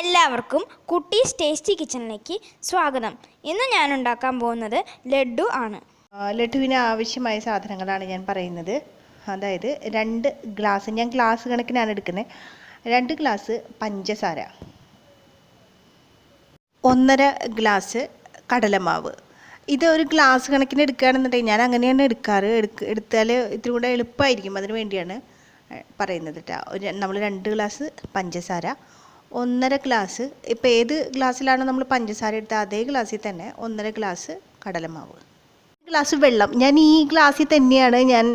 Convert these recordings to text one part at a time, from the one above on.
എല്ലാവർക്കും കുട്ടീസ് ടേസ്റ്റി കിച്ചണിലേക്ക് സ്വാഗതം. ഇന്ന് ഞാൻ ഉണ്ടാക്കാൻ പോകുന്നത് ലഡു ആണ്. ലഡുവിന് ആവശ്യമായ സാധനങ്ങളാണ് ഞാൻ പറയുന്നത്. അതായത് രണ്ട് ഗ്ലാസ് ഞാൻ ഗ്ലാസ് കണക്കിനാണ് എടുക്കുന്നത് രണ്ട് ഗ്ലാസ് പഞ്ചസാര. ഒന്നര ഗ്ലാസ് കടലമാവ്. ഇത് ഒരു ഗ്ലാസ് കണക്കിന് എടുക്കുകയാണെന്നുണ്ടെങ്കിൽ ഞാൻ അങ്ങനെയാണ് എടുക്കാറ്. എടുക്ക എടുത്താൽ ഇത്തിരി കൂടെ എളുപ്പമായിരിക്കും. അതിന് വേണ്ടിയാണ് പറയുന്നത് കേട്ടോ നമ്മൾ രണ്ട് ഗ്ലാസ് പഞ്ചസാര ഒന്നര ഗ്ലാസ്. ഇപ്പോൾ ഏത് ഗ്ലാസ്സിലാണ് നമ്മൾ പഞ്ചസാര എടുത്ത അതേ ഗ്ലാസ്സിൽ തന്നെ ഒന്നര ഗ്ലാസ് കടലമാവ്. ഗ്ലാസ് വെള്ളം. ഞാൻ ഈ ഗ്ലാസ്സിൽ തന്നെയാണ് ഞാൻ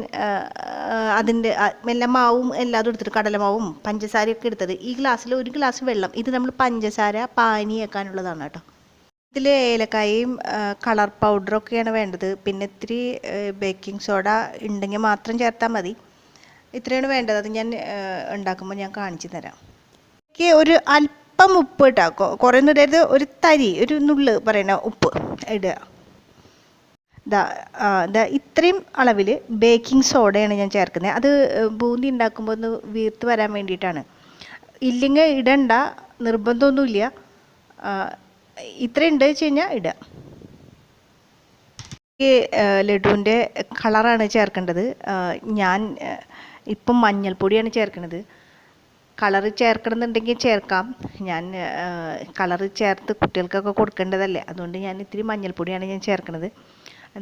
അതിന്റെ എല്ലാ മാവും എല്ലാതും എടുത്തിട്ട് കടലമാവും പഞ്ചസാരയൊക്കെ എടുത്തത്. ഈ ഗ്ലാസ്സിൽ ഒരു ഗ്ലാസ് വെള്ളം. ഇത് നമ്മൾ പഞ്ചസാര പാനിയാക്കാനുള്ളതാണ് കേട്ടോ. ഇതിൽ ഏലക്കായയും കളർ പൗഡറൊക്കെയാണ് വേണ്ടത്. പിന്നെ ഇത്തിരി ബേക്കിംഗ് സോഡ ഉണ്ടെങ്കിൽ മാത്രം ചേർത്താൽ മതി. ഇത്രയാണ് വേണ്ടത്. അത് ഞാൻ ഉണ്ടാക്കുമ്പോൾ ഞാൻ കാണിച്ചു തരാം. എനിക്ക് ഒരു അല്പം ഉപ്പ് ഇട്ടാക്കോ? കുറേ ഒന്നും ഒരു തരി ഒരു നുള്ള് പറയണ ഉപ്പ് ഇടുക. ദാ ദാ ഇത്രയും അളവിൽ ബേക്കിംഗ് സോഡയാണ് ഞാൻ ചേർക്കുന്നത്. അത് ബൂന്തി ഉണ്ടാക്കുമ്പോൾ ഒന്ന് വീർത്ത് വരാൻ വേണ്ടിയിട്ടാണ്. ഇല്ലെങ്കിൽ ഇടണ്ട നിർബന്ധമൊന്നുമില്ല. ഇത്രയും ഉണ്ട് വെച്ച് കഴിഞ്ഞാൽ ഇടുക. ലഡുവിന്റെ കളറാണ് ചേർക്കേണ്ടത്. ഞാൻ ഇപ്പം മഞ്ഞൾപ്പൊടിയാണ് ചേർക്കുന്നത് കളറ് ചേർക്കണമെന്നുണ്ടെങ്കിൽ ചേർക്കാം. ഞാൻ കളറ് ചേർത്ത് കുട്ടികൾക്കൊക്കെ കൊടുക്കേണ്ടതല്ലേ. അതുകൊണ്ട് ഞാൻ ഇത്തിരി മഞ്ഞൾപ്പൊടിയാണ് ഞാൻ ചേർക്കുന്നത്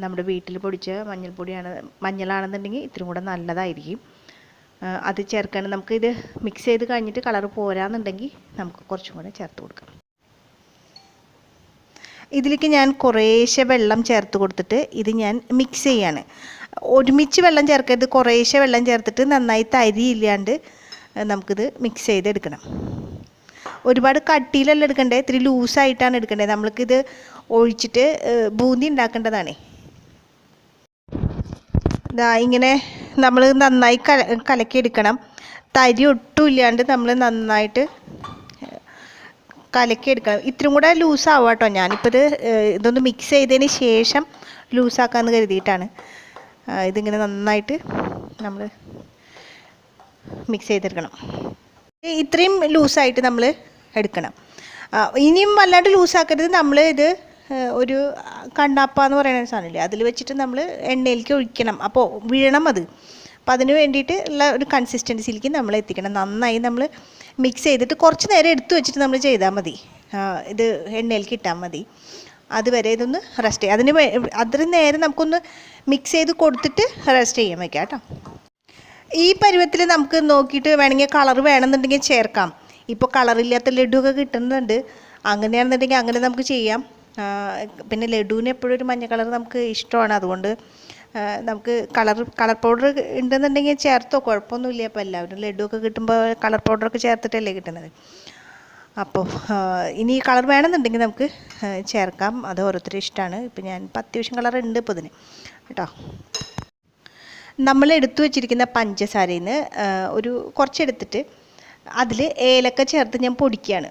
നമ്മുടെ വീട്ടിൽ പൊടിച്ച മഞ്ഞൾപ്പൊടിയാണ് മഞ്ഞളാണെന്നുണ്ടെങ്കിൽ ഇത്തിരി കൂടെ നല്ലതായിരിക്കും. അത് ചേർക്കാൻ നമുക്ക് ഇത് മിക്സ് ചെയ്ത് കഴിഞ്ഞിട്ട് കളറ് പോരാന്നുണ്ടെങ്കിൽ നമുക്ക് കുറച്ചും കൂടെ ചേർത്ത് കൊടുക്കാം. ഇതിലേക്ക് ഞാൻ കുറേശ്ശെ വെള്ളം ചേർത്ത് കൊടുത്തിട്ട് ഇത് ഞാൻ മിക്സ് ചെയ്യാണ്. ഒരുമിച്ച് വെള്ളം ചേർക്കരുത്. കുറേശ്ശെ വെള്ളം ചേർത്തിട്ട് നന്നായി തരി ഇല്ലാണ്ട് ഏഹ് നമുക്കിത് മിക്സ് ചെയ്തെടുക്കണം. ഒരുപാട് കട്ടിയിലല്ല എടുക്കണ്ടേ? ഇത്തിരി ലൂസായിട്ടാണ് എടുക്കേണ്ടത് നമ്മൾക്കിത് ഒഴിച്ചിട്ട് ബൂന്തി ഉണ്ടാക്കേണ്ടതാണേ. ദാ ഇങ്ങനെ നമ്മൾ നന്നായി കല കലക്കിയെടുക്കണം തരി ഒട്ടും ഇല്ലാണ്ട് നമ്മൾ നന്നായിട്ട് കലക്കിയെടുക്കണം ഇത്രയും കൂടെ ലൂസാവും കേട്ടോ ഞാനിപ്പോൾ ഇത് ഇതൊന്ന് മിക്സ് ചെയ്തതിന് ശേഷം ലൂസാക്കാമെന്ന് കരുതിയിട്ടാണ്. ഇതിങ്ങനെ നന്നായിട്ട് നമ്മൾ മിക്സ് ചെയ്തെടുക്കണം. ഇത്രയും ലൂസായിട്ട് നമ്മൾ എടുക്കണം. ഇനിയും വല്ലാണ്ട് ലൂസാക്കരുത്. നമ്മൾ ഇത് ഒരു കണ്ണാപ്പ എന്ന് പറയുന്ന സാധനമില്ലേ അതിൽ വെച്ചിട്ട് നമ്മൾ എണ്ണയിലേക്ക് ഒഴിക്കണം. അപ്പോൾ വീഴണം അത്. അപ്പോൾ അതിന് വേണ്ടിയിട്ട് ഉള്ള ഒരു കൺസിസ്റ്റൻസിയിലേക്ക് നമ്മൾ എത്തിക്കണം. നന്നായി നമ്മൾ മിക്സ് ചെയ്തിട്ട് കുറച്ച് നേരം എടുത്തു വെച്ചിട്ട് നമ്മൾ ചെയ്താൽ മതി. ഇത് എണ്ണയിലേക്ക് ഇട്ടാൽ മതി. അതുവരെ ഇതൊന്ന് റെസ്റ്റ് ചെയ്യാം. അതിന് അത്രയും നേരം നമുക്കൊന്ന് മിക്സ് ചെയ്ത് കൊടുത്തിട്ട് റെസ്റ്റ് ചെയ്യാൻ വയ്ക്കാം കേട്ടോ. ഈ പരുവത്തിൽ നമുക്ക് നോക്കിയിട്ട് വേണമെങ്കിൽ കളർ വേണമെന്നുണ്ടെങ്കിൽ ചേർക്കാം. ഇപ്പോൾ കളറില്ലാത്ത ലഡുവൊക്കെ കിട്ടുന്നുണ്ട്. അങ്ങനെയാണെന്നുണ്ടെങ്കിൽ അങ്ങനെ നമുക്ക് ചെയ്യാം. പിന്നെ ലഡുവിന് എപ്പോഴും ഒരു മഞ്ഞ കളർ നമുക്ക് ഇഷ്ടമാണ്. അതുകൊണ്ട് നമുക്ക് കളർ കളർ പൗഡർ ഉണ്ടെന്നുണ്ടെങ്കിൽ ചേർത്തോ? കുഴപ്പമൊന്നുമില്ല. അപ്പോൾ എല്ലാവരും ലഡുവൊക്കെ കിട്ടുമ്പോൾ കളർ പൗഡറൊക്കെ ചേർത്തിട്ടല്ലേ കിട്ടുന്നത്. അപ്പോൾ ഇനി കളർ വേണമെന്നുണ്ടെങ്കിൽ നമുക്ക് ചേർക്കാം. അത് ഓരോരുത്തരുടെ ഇഷ്ടമാണ്. ഇപ്പം ഞാൻ പത്ത് വിഷം കളർ ഉണ്ട് ഇപ്പോൾ ഇതിന്. കേട്ടോ. നമ്മൾ എടുത്തു വെച്ചിരിക്കുന്ന പഞ്ചസാരയിൽ നിന്ന് ഒരു കുറച്ചെടുത്തിട്ട് അതിൽ ഏലക്ക ചേർത്ത് ഞാൻ പൊടിക്കുകയാണ്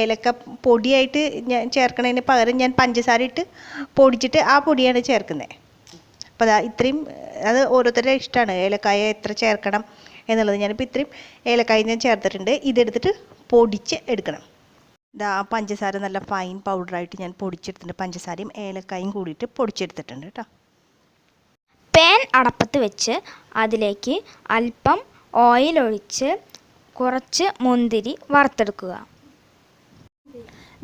ഏലക്ക പൊടിയായിട്ട് ഞാൻ ചേർക്കണതിന് പകരം ഞാൻ പഞ്ചസാര ഇട്ട് പൊടിച്ചിട്ട് ആ പൊടിയാണ് ചേർക്കുന്നത് അപ്പോൾ അതാ ഇത്രയും അത് ഓരോരുത്തരുടെ ഇഷ്ടമാണ് ഏലക്കായ എത്ര ചേർക്കണം എന്നുള്ളത് ഞാനിപ്പോൾ ഇത്രയും ഏലക്കായ ഞാൻ ചേർത്തിട്ടുണ്ട്. ഇതെടുത്തിട്ട് പൊടിച്ച് എടുക്കണം. ഇതാ പഞ്ചസാര നല്ല ഫൈൻ പൗഡറായിട്ട് ഞാൻ പൊടിച്ചെടുത്തിട്ടുണ്ട്. പഞ്ചസാരയും ഏലക്കായും കൂടിയിട്ട് പൊടിച്ചെടുത്തിട്ടുണ്ട് കേട്ടോ അടപ്പത്ത് വെച്ച് അതിലേക്ക് അല്പം ഓയിൽ ഒഴിച്ച് കുറച്ച് മുന്തിരി വറുത്തെടുക്കുക.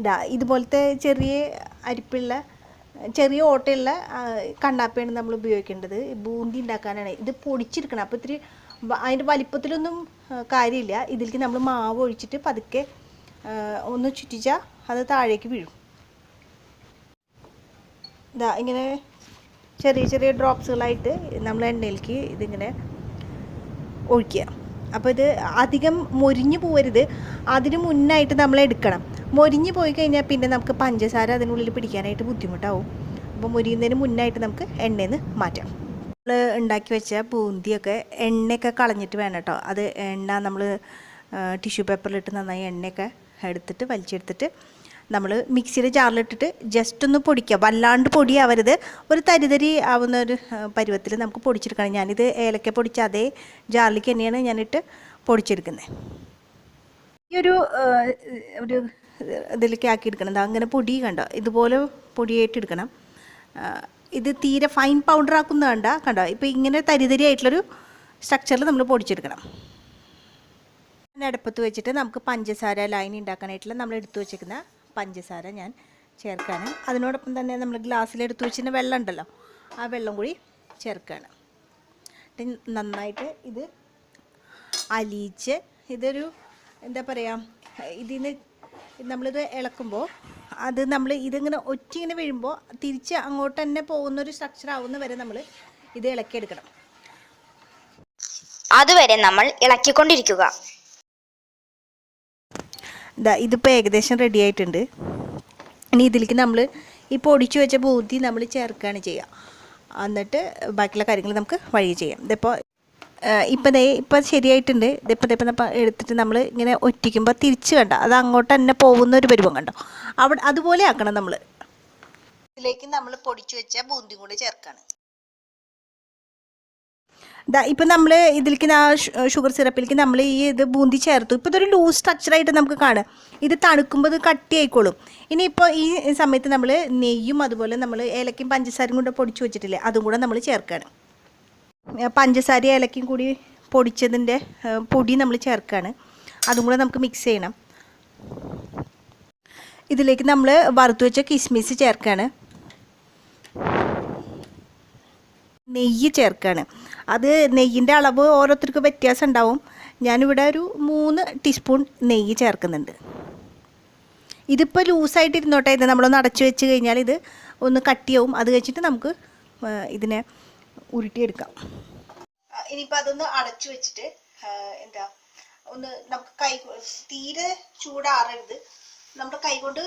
ഇതാ ഇതുപോലത്തെ ചെറിയ അരിപ്പുള്ള ചെറിയ ഓട്ടയുള്ള കണ്ണാപ്പയാണ് നമ്മൾ ഉപയോഗിക്കേണ്ടത്. ബൂന്തി ഉണ്ടാക്കാനാണ്. ഇത് പൊടിച്ചെടുക്കണം. അപ്പോൾ ഇത്തിരി അതിന്റെ വലിപ്പത്തിലൊന്നും കാര്യമില്ല. ഇതിലേക്ക് നമ്മൾ മാവ് ഒഴിച്ചിട്ട് പതുക്കെ ഒന്ന് ചുറ്റിച്ചാൽ അത് താഴേക്ക് വീഴും. ഇതാ ഇങ്ങനെ ചെറിയ ചെറിയ ഡ്രോപ്സുകളായിട്ട് നമ്മൾ എണ്ണയിലേക്ക് ഇതിങ്ങനെ ഒഴിക്കുക. അപ്പോൾ ഇത് അധികം മൊരിഞ്ഞു പോകരുത് അതിന് മുന്നായിട്ട് നമ്മൾ എടുക്കണം. മൊരിഞ്ഞു പോയി കഴിഞ്ഞാൽ പിന്നെ നമുക്ക് പഞ്ചസാര അതിനുള്ളിൽ പിടിക്കാനായിട്ട് ബുദ്ധിമുട്ടാവും. അപ്പോൾ മൊരിയുന്നതിന് മുന്നായിട്ട് നമുക്ക് എണ്ണയിൽ നിന്ന് മാറ്റാം. നമ്മൾ ഉണ്ടാക്കി വെച്ച ബൂന്തിയൊക്കെ എണ്ണയൊക്കെ കളഞ്ഞിട്ട് വേണം കേട്ടോ. അത് എണ്ണ നമ്മൾ ടിഷ്യൂ പേപ്പറിലിട്ട് നന്നായി എണ്ണയൊക്കെ എടുത്തിട്ട് വലിച്ചെടുത്തിട്ട് നമ്മൾ മിക്സിയിൽ ജാറിലിട്ടിട്ട് ജസ്റ്റ് ഒന്ന് പൊടിക്കുക. വല്ലാണ്ട് പൊടിയാവരുത്. ഒരു തരിതരി ആവുന്ന ഒരു പരുവത്തിൽ നമുക്ക് പൊടിച്ചെടുക്കണം. ഞാനിത് ഏലക്ക പൊടിച്ച അതേ ജാറിലേക്ക് തന്നെയാണ് ഞാനിട്ട് പൊടിച്ചെടുക്കുന്നത്. ഈ ഒരു ഒരു ഇതിലേക്ക് ആക്കി എടുക്കണം അങ്ങനെ പൊടി കണ്ടോ? ഇതുപോലെ പൊടിയായിട്ട് എടുക്കണം. ഇത് തീരെ ഫൈൻ പൗഡർ ആക്കുന്ന കണ്ട കണ്ടോ? ഇപ്പോൾ ഇങ്ങനെ തരിതരി ആയിട്ടുള്ളൊരു സ്ട്രക്ചറിൽ നമ്മൾ പൊടിച്ചെടുക്കണം. അടുപ്പത്ത് വെച്ചിട്ട് നമുക്ക് പഞ്ചസാര ലൈൻ ഉണ്ടാക്കാനായിട്ടുള്ള നമ്മൾ എടുത്തു വെച്ചിരിക്കുന്ന പഞ്ചസാര ഞാൻ ചേർക്കാണ്. അതിനോടൊപ്പം തന്നെ നമ്മൾ ഗ്ലാസ്സിലെടുത്ത് വെച്ചിരുന്ന വെള്ളം ഉണ്ടല്ലോ ആ വെള്ളം കൂടി ചേർക്കുകയാണ് നന്നായിട്ട് ഇത് അലിയിച്ച് ഇതൊരു എന്താ പറയുക ഇതിന് നമ്മളിത് ഇളക്കുമ്പോൾ അത് നമ്മൾ ഇതിങ്ങനെ ഒറ്റിങ്ങനെ വീഴുമ്പോൾ തിരിച്ച് അങ്ങോട്ട് തന്നെ പോകുന്ന ഒരു സ്ട്രക്ചർ ആവുന്ന വരെ നമ്മൾ ഇത് ഇളക്കിയെടുക്കണം. അതുവരെ നമ്മൾ ഇളക്കിക്കൊണ്ടിരിക്കുക. ഇതാ ഇതിപ്പോൾ ഏകദേശം റെഡി ആയിട്ടുണ്ട്. ഇനി ഇതിലേക്ക് നമ്മൾ ഈ പൊടിച്ചു വെച്ച ബൂന്തി നമ്മൾ ചേർക്കുകയാണ് ചെയ്യുക എന്നിട്ട് ബാക്കിയുള്ള കാര്യങ്ങൾ നമുക്ക് വഴി ചെയ്യാം. ഇതിപ്പോൾ ഇപ്പം ദേ ഇപ്പം ശരിയായിട്ടുണ്ട്. ഇതിപ്പം നമ്മൾ എടുത്തിട്ട് നമ്മൾ ഇങ്ങനെ ഒറ്റിക്കുമ്പോൾ തിരിച്ച് കണ്ട? അത് അങ്ങോട്ട് തന്നെ പോകുന്ന ഒരു പരുവം കണ്ടോ? അവിടെ അതുപോലെ ആക്കണം നമ്മൾ ഇതിലേക്ക് നമ്മൾ പൊടിച്ചു വെച്ച ബൂന്തി കൂടി ചേർക്കാണ്. ഇതാ ഇപ്പം നമ്മൾ ഇതിലേക്ക് ആ ഷുഗർ സിറപ്പിലേക്ക് നമ്മൾ ഈ ഇത് ബൂന്തി ചേർത്തു. ഇപ്പോൾ ഇതൊരു ലൂസ് സ്ട്രക്ചറായിട്ട് നമുക്ക് കാണാം. ഇത് തണുക്കുമ്പോൾ ഇത് കട്ടി ആയിക്കോളും ഇനിയിപ്പോൾ ഈ സമയത്ത് നമ്മൾ നെയ്യും അതുപോലെ നമ്മൾ ഏലക്കയും പഞ്ചസാരയും കൂടെ പൊടിച്ച് വെച്ചിട്ടില്ലേ അതും കൂടെ നമ്മൾ ചേർക്കുകയാണ് പഞ്ചസാര ഏലക്കയും കൂടി പൊടിച്ചതിന്റെ പൊടി നമ്മൾ ചേർക്കുകയാണ് അതും കൂടെ നമുക്ക് മിക്സ് ചെയ്യണം. ഇതിലേക്ക് നമ്മൾ വറുത്ത് വെച്ച കിസ്മിസ് ചേർക്കുകയാണ് നെയ്യ് ചേർക്കുകയാണ് അത് നെയ്യിന്റെ അളവ് ഓരോരുത്തർക്ക് വ്യത്യാസം ഉണ്ടാവും. ഞാനിവിടെ ഒരു മൂന്ന് ടീസ്പൂൺ നെയ്യ് ചേർക്കുന്നുണ്ട്. ഇതിപ്പോൾ ലൂസായിട്ട് ഇരുന്നോട്ടെ ഇത് നമ്മളൊന്ന് അടച്ചു വെച്ച് കഴിഞ്ഞാൽ ഇത് ഒന്ന് കട്ടിയാവും. അത് കഴിച്ചിട്ട് നമുക്ക് ഇതിനെ ഉരുട്ടിയെടുക്കാം. ഇനിയിപ്പോൾ അതൊന്ന് അടച്ചു വെച്ചിട്ട് എന്താ ഒന്ന് നമുക്ക് കൈ തീരെ ചൂടാറരുത്. നമ്മുടെ കൈ കൊണ്ട്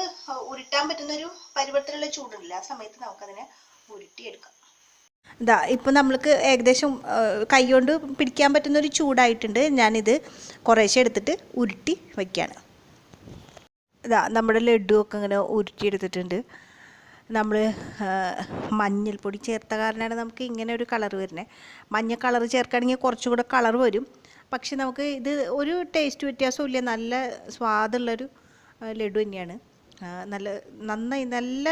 ഉരുട്ടാൻ പറ്റുന്ന ഒരു പരുവത്തിലുള്ള ആ സമയത്ത് നമുക്കതിനെ ഉരുട്ടിയെടുക്കാം. ഇതാ ഇപ്പം നമ്മൾക്ക് ഏകദേശം കൈകൊണ്ട് പിടിക്കാൻ പറ്റുന്ന ഒരു ചൂടായിട്ടുണ്ട്. ഞാനിത് കുറേശ്ശെ എടുത്തിട്ട് ഉരുട്ടി വയ്ക്കുകയാണ് ഇതാ നമ്മുടെ ലഡു ഒക്കെ ഇങ്ങനെ ഉരുട്ടിയെടുത്തിട്ടുണ്ട് നമ്മൾ മഞ്ഞൾപ്പൊടി ചേർത്ത കാരണമാണ് നമുക്ക് ഇങ്ങനെ ഒരു കളർ വരുന്നത് മഞ്ഞ കളർ ചേർക്കുകയാണെങ്കിൽ കുറച്ചും കൂടെ കളർ വരും. പക്ഷെ നമുക്ക് ഇത് ഒരു ടേസ്റ്റ് വ്യത്യാസവും ഇല്ല. നല്ല സ്വാദുള്ളൊരു ലഡു തന്നെയാണ്. നല്ല നന്നായി നല്ല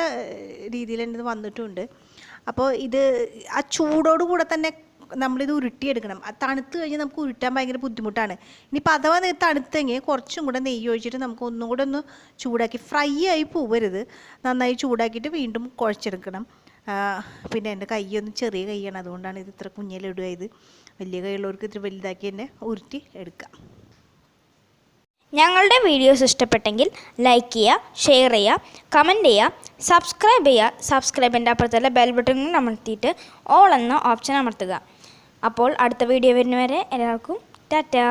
രീതിയിൽ ഇത് വന്നിട്ടുണ്ട്. അപ്പോൾ ഇത് ആ ചൂടോട് കൂടെ തന്നെ നമ്മളിത് ഉരുട്ടിയെടുക്കണം. തണുത്ത് കഴിഞ്ഞാൽ നമുക്ക് ഉരുട്ടാൻ ഭയങ്കര ബുദ്ധിമുട്ടാണ്. ഇനിയിപ്പോൾ അഥവാ തണുത്തെങ്കിൽ കുറച്ചും കൂടെ നെയ്യ് ഒഴിച്ചിട്ട് നമുക്ക് ഒന്നും കൂടെ ഒന്ന് ചൂടാക്കി ഫ്രൈ ആയി പോവരുത്. നന്നായി ചൂടാക്കിയിട്ട് വീണ്ടും കുഴച്ചെടുക്കണം. പിന്നെ എന്റെ കൈയൊന്ന് ചെറിയ കൈയാണ്. അതുകൊണ്ടാണ് ഇത് ഇത്ര കുഞ്ഞിലിടുക ഇത്. വലിയ കൈയുള്ളവർക്ക് ഇത്തിരി വലുതാക്കി തന്നെ ഉരുട്ടി എടുക്കാം ഞങ്ങളുടെ വീഡിയോസ് ഇഷ്ടപ്പെട്ടെങ്കിൽ ലൈക്ക് ചെയ്യുക ഷെയർ ചെയ്യുക കമന്റ് ചെയ്യുക സബ്സ്ക്രൈബ് ചെയ്യുക. സബ്സ്ക്രൈബിന്റെ അപ്പുറത്തുള്ള ബെൽ ബട്ടൺ അമർത്തിയിട്ട് ഓൾ എന്ന ഓപ്ഷൻ അമർത്തുക. അപ്പോൾ അടുത്ത വീഡിയോ വരുന്നവരെ എല്ലാവർക്കും ടാറ്റാ.